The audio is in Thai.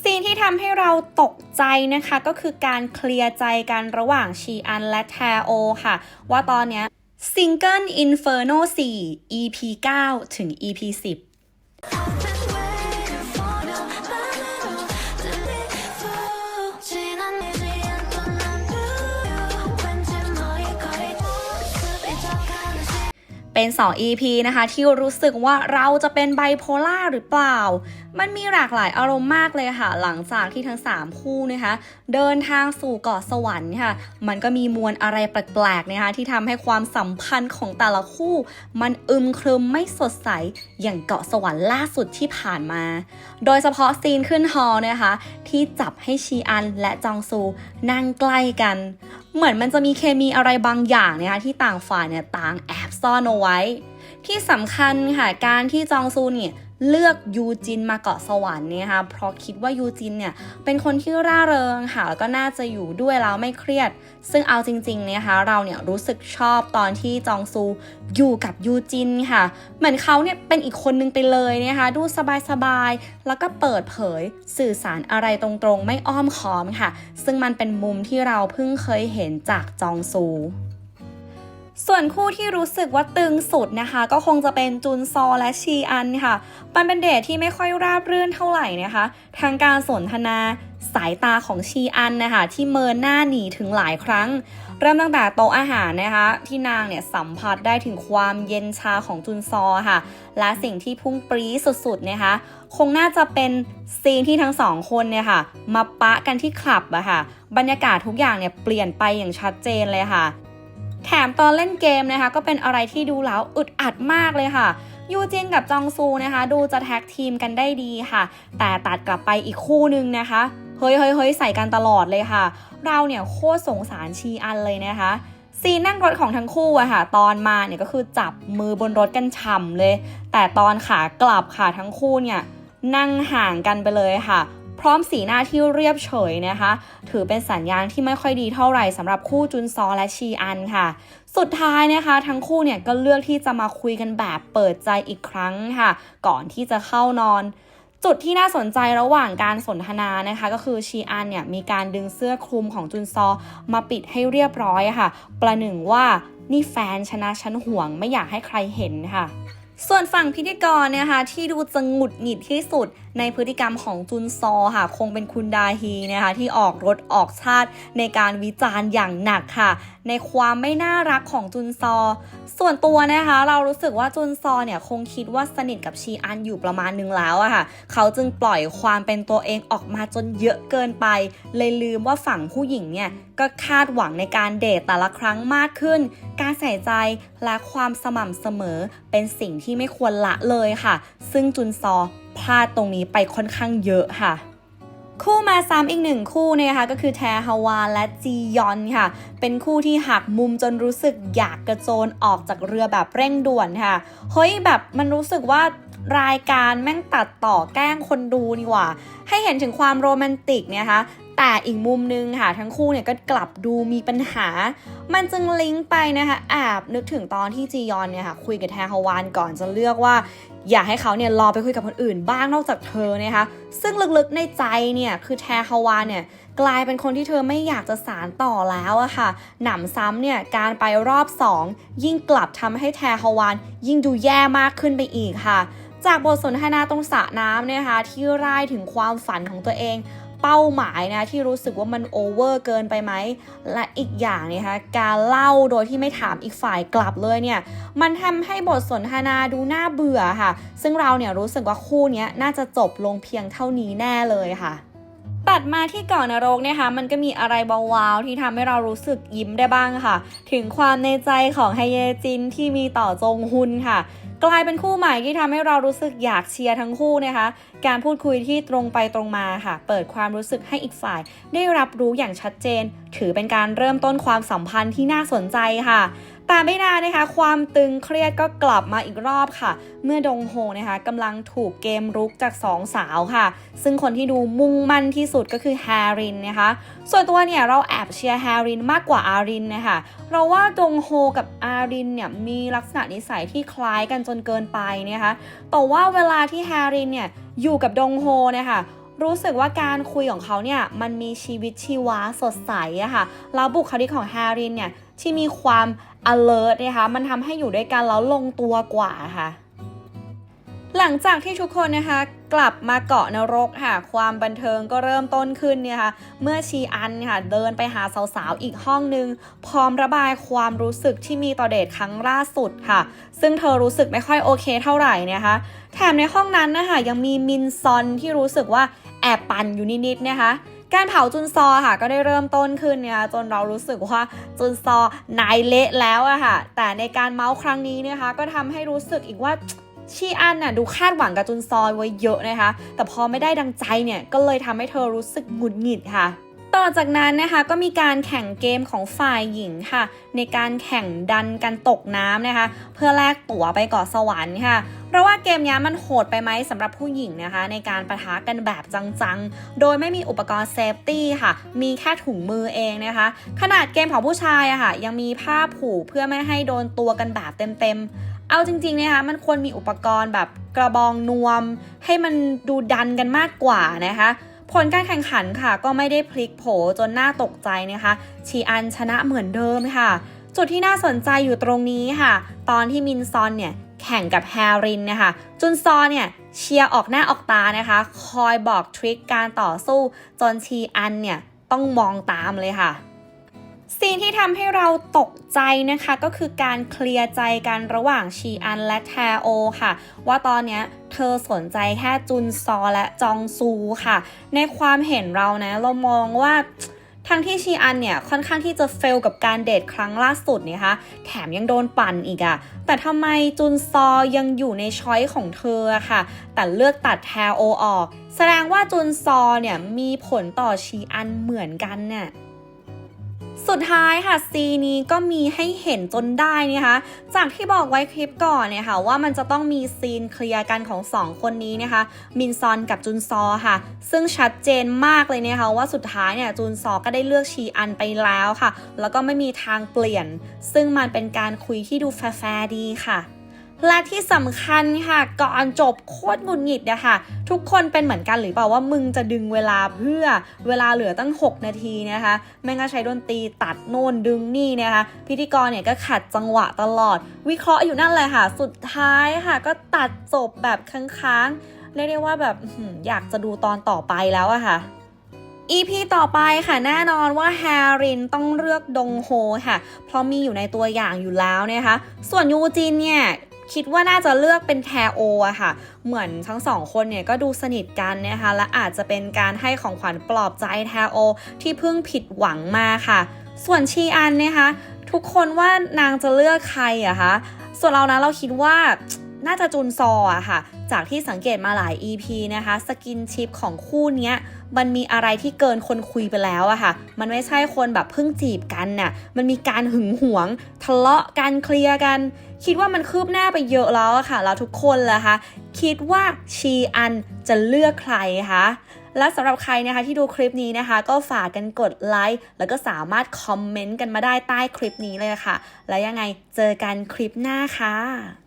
ซีนที่ทำให้เราตกใจนะคะก็คือการเคลียร์ใจกันระหว่างชีอันและแทโอค่ะ ว่าตอนเนี้ซิงเกิล Inferno 4 EP 9 ถึง EP 10 เป็น 2 EP นะคะ ที่รู้สึกว่าเราจะเป็นไบโพล่าหรือเปล่า มันมีหลากหลายอารมณ์มากเลยค่ะ หลังจากที่ทั้ง 3 คู่นะคะ เดินทางสู่เกาะสวรรค์ค่ะ มันก็มีมวลอะไรแปลกๆนะคะ ที่ทำให้ความสัมพันธ์ของแต่ละคู่ มันอึมครึมไม่สดใส อย่างเกาะสวรรค์ล่าสุดที่ผ่านมา โดยเฉพาะซีนขึ้นฮอนะคะ ที่จับให้ชีอันและจองซูนั่งใกล้กัน เหมือนมันจะมีเคมีอะไรบางอย่างนะคะที่ต่างฝ่ายเนี่ยต่างแอบ ซ่อนเอาไว้ ที่สำคัญค่ะการที่จองซูเนี่ยเลือกยูจินมาเกาะสวรรค์เนี่ยค่ะเพราะคิดว่ายูจินเนี่ยเป็นคนที่ร่าเริงค่ะแล้วก็น่าจะอยู่ด้วยแล้วไม่เครียด ซึ่งเอาจริงๆนะคะเราเนี่ยรู้สึกชอบตอนที่จองซูอยู่กับยูจินค่ะ เหมือนเขาเนี่ยเป็นอีกคนนึงไปเลยนะคะดูสบายๆแล้วก็เปิดเผยสื่อสารอะไรตรงๆ ไม่อ้อมค้อมค่ะ ซึ่งมันเป็นมุมที่เราเพิ่งเคยเห็นจากจองซู ส่วนคู่ที่รู้สึกว่าตึงสุดนะคะ ก็คงจะเป็นจุนซอและชีอันค่ะมันเป็นเดทที่ไม่ค่อยราบรื่นเท่าไหร่นะคะ ทางการสนทนาสายตาของชีอันนะคะที่เมินหน้าหนีถึงหลายครั้ง เริ่มตั้งแต่โต๊ะอาหารนะคะ ที่นางเนี่ยสัมผัสได้ถึงความเย็นชาของจุนซอค่ะ และสิ่งที่พุ่งปรี๊สุดๆนะคะ คงน่าจะเป็นซีนที่ทั้งสองคนเนี่ยค่ะมาปะกันที่คลับอะค่ะ บรรยากาศทุกอย่างเนี่ยเปลี่ยนไปอย่างชัดเจนเลยค่ะ แถมตอนเล่นเกมนะคะ ก็เป็นอะไรที่ดูแล้วอึดอัดมากเลยค่ะ ยูจินกับจองซูนะคะ ดูจะแท็กทีมกันได้ดีค่ะ แต่ตัดกลับไปอีกคู่นึงนะคะ เฮ้ยเฮ้ยเฮ้ยใส่กันตลอดเลยค่ะ เราเนี่ยโคตรสงสารชีอันเลยนะคะซีนนั่งรถของทั้งคู่อะค่ะ ตอนมาเนี่ยก็คือจับมือบนรถกันฉ่ำเลย แต่ตอนขากลับค่ะทั้งคู่เนี่ยนั่งห่างกันไปเลยค่ะ พร้อมสีหน้าที่เรียบเฉยนะคะ ถือเป็นสัญญาณที่ไม่ค่อยดีเท่าไหร่สำหรับคู่จุนซอและชีอันค่ะ สุดท้ายนะคะ ทั้งคู่เนี่ยก็เลือกที่จะมาคุยกันแบบเปิดใจอีกครั้งค่ะ ก่อนที่จะเข้านอนจุดที่น่าสนใจระหว่างการสนทนานะคะก็คือชีอันเนี่ยมีการดึงเสื้อคลุมของจุนซอมาปิดให้เรียบร้อยค่ะ ประหนึ่งว่านี่แฟนชนะฉันห่วงไม่อยากให้ใครเห็นค่ะ ส่วนฝั่งพิธีกรเนี่ยค่ะที่ดูจะหงุดหงิดที่สุดในพฤติกรรมของจุนซอค่ะ คงเป็นคุณดาฮีนะคะที่ออกรถออกชาติในการวิจารณ์อย่างหนักค่ะ ในความไม่น่ารักของจุนซอ ส่วนตัวนะคะ เรารู้สึกว่าจุนซอเนี่ยคงคิดว่าสนิทกับชีอันอยู่ประมาณนึงแล้วอะค่ะ เขาจึงปล่อยความเป็นตัวเองออกมาจนเยอะเกินไป เลยลืมว่าฝั่งผู้หญิงเนี่ยก็คาดหวังในการเดทแต่ละครั้งมากขึ้น การใส่ใจและความสม่ำเสมอเป็นสิ่งที่ไม่ควรละเลยค่ะ ซึ่งจุนซอ พลาดตรงนี้ไปค่อนข้างเยอะค่ะ คู่มาซ้ำอีกหนึ่งคู่เนี่ยนะคะก็คือแทฮาวาและจียอนค่ะ เป็นคู่ที่หักมุมจนรู้สึกอยากกระโจนออกจากเรือแบบเร่งด่วนค่ะ เฮ้ยแบบมันรู้สึกว่ารายการแม่งตัดต่อแกล้งคนดูนี่หว่า ให้เห็นถึงความโรแมนติกเนี่ยนะคะแต่อีกมุมนึงค่ะ ทั้งคู่เนี่ยก็กลับดูมีปัญหา มันจึงลิงก์ไปนะคะแอบนึกถึงตอนที่จียอนเนี่ยค่ะคุยกับแทฮาวานก่อนจะเลือกว่า อยากให้เขาเนี่ยรอไปคุยกับคนอื่นบ้างนอกจากเธอนะคะซึ่งลึกๆในใจเนี่ยคือแทฮาวาเนี่ยกลายเป็นคนที่เธอไม่อยากจะสารต่อแล้วอะค่ะ หนำซ้ำเนี่ยการไปรอบ 2 ยิ่งกลับทำให้แทฮาวานยิ่งดูแย่มากขึ้นไปอีกค่ะ จากบทสนทนาตรงสระน้ำเนี่ยนะคะที่ร่ายถึงความฝันของตัวเอง เป้าหมายนะที่รู้สึกว่ามันโอเวอร์เกินไปไหม และอีกอย่างเนี่ยคะการเล่าโดยที่ไม่ถามอีกฝ่ายกลับเลยเนี่ยมันทำให้บทสนทนาดูน่าเบื่อค่ะ ซึ่งเราเนี่ยรู้สึกว่าคู่นี้น่าจะจบลงเพียงเท่านี้แน่เลยค่ะ ตัดมาที่เก่อนรกนี่ยค่ะมันก็มีอะไรเบาๆที่ทำให้เรารู้สึกยิ้มได้บ้างค่ะ ถึงความในใจของไฮเยจินที่มีต่อจงฮุนค่ะ กลายเป็นคู่ใหม่ที่ทำให้เรารู้สึกอยากเชียร์ทั้งคู่นะคะ การพูดคุยที่ตรงไปตรงมาค่ะ เปิดความรู้สึกให้อีกฝ่าย ได้รับรู้อย่างชัดเจน ถือเป็นการเริ่มต้นความสัมพันธ์ที่น่าสนใจค่ะ แต่ไม่นานนะคะ ความตึงเครียดก็กลับมาอีกรอบค่ะ เมื่อดงโฮนะคะกำลังถูกเกมรุกจากสองสาวค่ะ ซึ่งคนที่ดูมุ่งมั่นที่สุดก็คือแฮรินนะคะ ส่วนตัวเนี่ยเราแอบเชียร์แฮรินมากกว่าอารินนะคะเราว่าดงโฮกับอารินเนี่ยมีลักษณะนิสัยที่คล้ายกันจนเกินไปนะคะแต่ว่าเวลาที่แฮรินเนี่ยอยู่กับดงโฮนะคะ รู้สึกว่าการคุยของเขาเนี่ยมันมีชีวิตชีวาสดใสอะค่ะแล้วบุคลิกของแฮร์รินเนี่ยที่มีความ alert นะคะมันทำให้อยู่ด้วยกันแล้วลงตัวกว่าค่ะหลังจากที่ทุกคนนะคะกลับมาเกาะนรกค่ะ ความบันเทิงก็เริ่มต้นขึ้นเนี่ยค่ะเมื่อชีอันค่ะเดินไปหาสาวๆอีกห้องนึง พร้อมระบายความรู้สึกที่มีต่อเดทครั้งล่าสุดค่ะ ซึ่งเธอรู้สึกไม่ค่อยโอเคเท่าไหร่นะคะแถมในห้องนั้นนะคะยังมีมินซอนที่รู้สึกว่า แอบปั่นอยู่นิดๆนะคะการเผาจุนซอค่ะก็ได้เริ่มต้นขึ้นเนี่ยจนเรารู้สึกว่าจุนซอนายเละแล้วอะค่ะ แต่ในการเมาส์ครั้งนี้นะคะ ก็ทำให้รู้สึกอีกว่าชีอันน่ะดูคาดหวังกับจุนซอไว้เยอะนะคะ แต่พอไม่ได้ดังใจเนี่ยก็เลยทำให้เธอรู้สึกหงุดหงิดค่ะ ต่อจากนั้นนะคะก็มีการแข่งเกมของฝ่ายหญิงค่ะ ในการแข่งดันกันตกน้ำนะคะ เพื่อแลกตั๋วไปเกาะสวรรค์ค่ะ เราว่าเกมนี้มันโหดไปไหมสำหรับผู้หญิงนะคะ ในการประทะกันแบบจังๆ โดยไม่มีอุปกรณ์เซฟตี้ค่ะ มีแค่ถุงมือเองนะคะ ขนาดเกมของผู้ชายอะค่ะ ยังมีผ้าผูกเพื่อไม่ให้โดนตัวกันแบบเต็มๆ เอาจริงๆนะคะมันควรมีอุปกรณ์แบบกระบองนวม ให้มันดูดันกันมากกว่านะคะผลการแข่งขันค่ะก็ไม่ได้พลิกโผจนน่าตกใจนะคะชีอันชนะเหมือนเดิมค่ะ จุดที่น่าสนใจอยู่ตรงนี้ค่ะ ตอนที่มินซอนเนี่ย แข่งกับแฮรินนะคะจุนซอเนี่ยเชียร์ออกหน้าออกตานะคะ คอยบอกทริคการต่อสู้ จนชีอันเนี่ยต้องมองตามเลยค่ะซีนที่ทำให้เราตกใจนะคะก็คือการเคลียร์ใจกันระหว่างชีอันและแทโอค่ะ ว่าตอนนี้เธอสนใจแค่จุนซอและจองซูค่ะ ในความเห็นเรานะ เรามองว่า ทั้งที่ชีอันเนี่ยค่อนข้างที่จะเฟลกับการเดทครั้งล่าสุดนะคะ แถมยังโดนปั่นอีกอะแต่ทำไมจุนซอยังอยู่ในช้อยของเธออะค่ะ แต่เลือกตัดแฮโอออก แสดงว่าจุนซอเนี่ยมีผลต่อชีอันเหมือนกันเนี่ย สุดท้ายค่ะซีนนี้ก็มีให้เห็นจนได้นะคะ จากที่บอกไว้คลิปก่อนเนี่ยค่ะว่ามันจะต้องมีซีนเคลียร์กันของสองคนนี้นะคะ มินซอนกับจุนซอค่ะ ซึ่งชัดเจนมากเลยนะคะว่าสุดท้ายเนี่ยจุนซอก็ได้เลือกชีอันไปแล้วค่ะ แล้วก็ไม่มีทางเปลี่ยน ซึ่งมันเป็นการคุยที่ดูแฟร์ดีค่ะ และที่สำคัญค่ะ ก่อนจบโคตรหงุดหงิดอะค่ะทุกคนเป็นเหมือนกันหรือเปล่าว่ามึงจะดึงเวลาเพื่อเวลาเหลือตั้ง 6 นาทีนะคะแม่งก็ใช้ดนตรีตัดโน่นดึงนี่นะคะพิธีกรเนี่ยก็ขัดจังหวะตลอด วิเคราะห์อยู่นั่นเลยค่ะ สุดท้ายค่ะ ก็ตัดจบแบบค้างๆเรียกได้ว่าแบบอยากจะดูตอนต่อไปแล้วอะค่ะ EP ต่อไปค่ะแน่นอนว่าแฮร์รินต้องเลือกดงโฮค่ะ เพราะมีอยู่ในตัวอย่างอยู่แล้วนะคะ ส่วนยูจินเนี่ย คิดว่าน่าจะเลือกเป็นแทโออะค่ะ เหมือนทั้งสองคนเนี่ยก็ดูสนิทกันนะคะ และอาจจะเป็นการให้ของขวัญปลอบใจแทโอ ที่เพิ่งผิดหวังมาค่ะ ส่วนชีอันนะคะ ทุกคนว่านางจะเลือกใครอะคะ ส่วนเรานะเราคิดว่าน่าจะจุนซออะค่ะ จากที่สังเกตมาหลาย EP นะคะสกินชิปของคู่นี้มันมีอะไรที่เกินคนคุยไปแล้วอะค่ะ มันไม่ใช่คนแบบเพิ่งจีบกันน่ะ มันมีการหึงหวง ทะเลาะกันเคลียร์กัน คิดว่ามันคืบหน้าไปเยอะแล้วอะค่ะ แล้วทุกคนล่ะคะ คิดว่าชีอันจะเลือกใครคะและสำหรับใครนะคะที่ดูคลิปนี้นะคะ ก็ฝากกันกดไลค์แล้วก็สามารถคอมเมนต์กันมาได้ใต้คลิปนี้เลยค่ะ แล้วยังไงเจอกันคลิปหน้าค่ะ